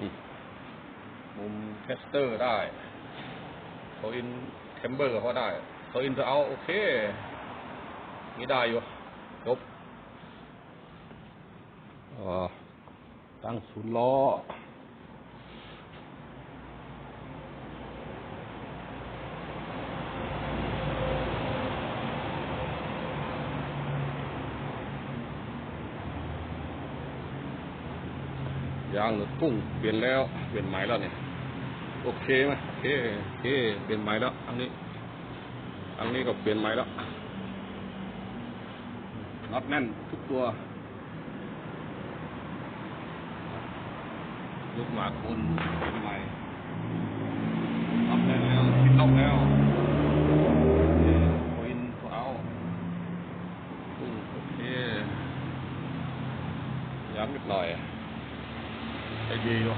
มมุมเทสเตอร์ได้โซอินเทมเบอร์ก็ได้โซอินจะเอาโอเค นี่ได้อยู่จบอ่าตั้งศูนย์ล้อ ยางหรือกุ้งเปลี่ยนแล้วเปลี่ยนใหม่แล้วเนี่ยโอเคไหมโอเคโอเคเปลี่ยนใหม่แล้วอันนี้ อันนี้ก็เปลี่ยนใหม่แล้วน็อตแน่นทุกตัวลูกหมาคนเปลี่ยนใหม่น็อตแน่นแล้วชิ้นล็อกแล้วโอินเอากุ้งโอเคย้ำนิดหน่อย ใจดีอยู่